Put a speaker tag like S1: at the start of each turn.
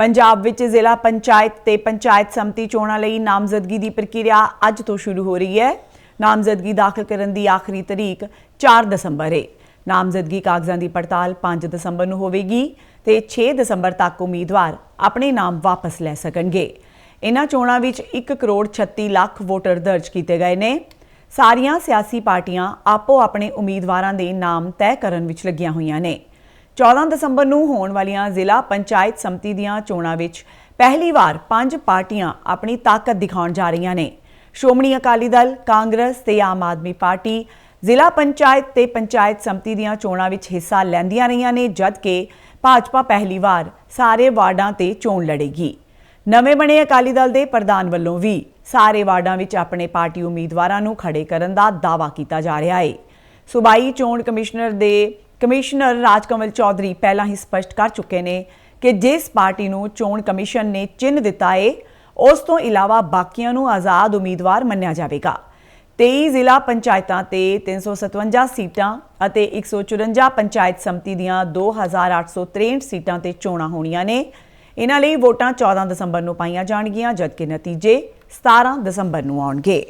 S1: ਪੰਜਾਬ ਵਿੱਚ ਜ਼ਿਲ੍ਹਾ ਪੰਚਾਇਤ ਤੇ ਪੰਚਾਇਤ ਸਮਿਤੀ ਚੋਣਾਂ ਲਈ ਨਾਮਜ਼ਦਗੀ ਦੀ ਪ੍ਰਕਿਰਿਆ ਅੱਜ ਤੋਂ ਸ਼ੁਰੂ ਹੋ ਰਹੀ ਹੈ। ਨਾਮਜ਼ਦਗੀ ਦਾਖਲ ਕਰਨ ਦੀ ਆਖਰੀ ਤਾਰੀਖ 4 ਦਸੰਬਰ ਹੈ। ਨਾਮਜ਼ਦਗੀ ਕਾਗਜ਼ਾਂ ਦੀ ਪੜਤਾਲ 5 ਦਸੰਬਰ ਨੂੰ ਹੋਵੇਗੀ ਤੇ 6 ਦਸੰਬਰ ਤੱਕ ਉਮੀਦਵਾਰ ਆਪਣੇ ਨਾਮ ਵਾਪਸ ਲੈ ਸਕਣਗੇ। ਇਨ੍ਹਾਂ ਚੋਣਾਂ ਵਿੱਚ 1 ਕਰੋੜ 36 ਲੱਖ ਵੋਟਰ ਦਰਜ ਕੀਤੇ ਗਏ ਨੇ। ਸਾਰੀਆਂ ਸਿਆਸੀ ਪਾਰਟੀਆਂ ਆਪੋ ਆਪਣੇ ਉਮੀਦਵਾਰਾਂ ਦੇ ਨਾਮ ਤੈਅ ਕਰਨ ਵਿੱਚ ਲੱਗੀਆਂ ਹੋਈਆਂ ਨੇ। 14 ਦਸੰਬਰ ਨੂੰ ਹੋਣ ਵਾਲੀਆਂ ਜ਼ਿਲ੍ਹਾ ਪੰਚਾਇਤ ਸਮਤੀ ਦੀਆਂ ਚੋਣਾਂ ਵਿੱਚ ਪਹਿਲੀ ਵਾਰ ਪੰਜ ਪਾਰਟੀਆਂ ਆਪਣੀ ਤਾਕਤ ਦਿਖਾਉਣ ਜਾ ਰਹੀਆਂ ਨੇ। ਸ਼੍ਰੋਮਣੀ ਅਕਾਲੀ ਦਲ, ਕਾਂਗਰਸ ਤੇ ਆਮ ਆਦਮੀ ਪਾਰਟੀ ਜ਼ਿਲ੍ਹਾ ਪੰਚਾਇਤ ਤੇ ਪੰਚਾਇਤ ਸਮਤੀ ਦੀਆਂ ਚੋਣਾਂ ਵਿੱਚ ਹਿੱਸਾ ਲੈਂਦੀਆਂ ਰਹੀਆਂ ਨੇ, ਜਦਕਿ ਭਾਜਪਾ ਪਹਿਲੀ ਵਾਰ ਸਾਰੇ ਵਾਰਡਾਂ ਤੇ ਚੋਣ ਲੜੇਗੀ। ਨਵੇਂ ਬਣੇ ਅਕਾਲੀ ਦਲ ਦੇ ਪ੍ਰਧਾਨ ਵੱਲੋਂ ਵੀ ਸਾਰੇ ਵਾਰਡਾਂ ਵਿੱਚ ਆਪਣੇ ਪਾਰਟੀ ਉਮੀਦਵਾਰਾਂ ਨੂੰ ਖੜੇ ਕਰਨ ਦਾ ਦਾਅਵਾ ਕੀਤਾ ਜਾ ਰਿਹਾ ਹੈ ਸੂਬਾਈ ਚੋਣ ਕਮਿਸ਼ਨਰ ਦੇ ਕਮਿਸ਼ਨਰ ਰਾਜਕਮਲ ਚੌਧਰੀ ਪਹਿਲਾਂ ਹੀ ਸਪਸ਼ਟ ਕਰ ਚੁੱਕੇ ਨੇ ਕਿ ਜਿਸ ਪਾਰਟੀ ਨੂੰ ਚੋਣ ਕਮਿਸ਼ਨ ਨੇ ਚਿੰਨ੍ਹ ਦਿੱਤਾ ਹੈ ਉਸ ਤੋਂ ਇਲਾਵਾ ਬਾਕੀਆਂ ਨੂੰ ਆਜ਼ਾਦ ਉਮੀਦਵਾਰ ਮੰਨਿਆ ਜਾਵੇਗਾ। 23 ਜ਼ਿਲ੍ਹਾ ਪੰਚਾਇਤਾਂ ਤੇ 357 ਸੀਟਾਂ ਅਤੇ 154 ਪੰਚਾਇਤ ਸਮਿਤੀ ਦੀਆਂ 2863 ਸੀਟਾਂ ਤੇ ਚੋਣਾਂ ਹੋਣੀਆਂ ਨੇ। ਇਹਨਾਂ ਲਈ ਵੋਟਾਂ 14 ਦਸੰਬਰ ਨੂੰ ਪਾਈਆਂ ਜਾਣਗੀਆਂ, ਜਦਕਿ ਨਤੀਜੇ 17 ਦਸੰਬਰ ਨੂੰ ਆਉਣਗੇ।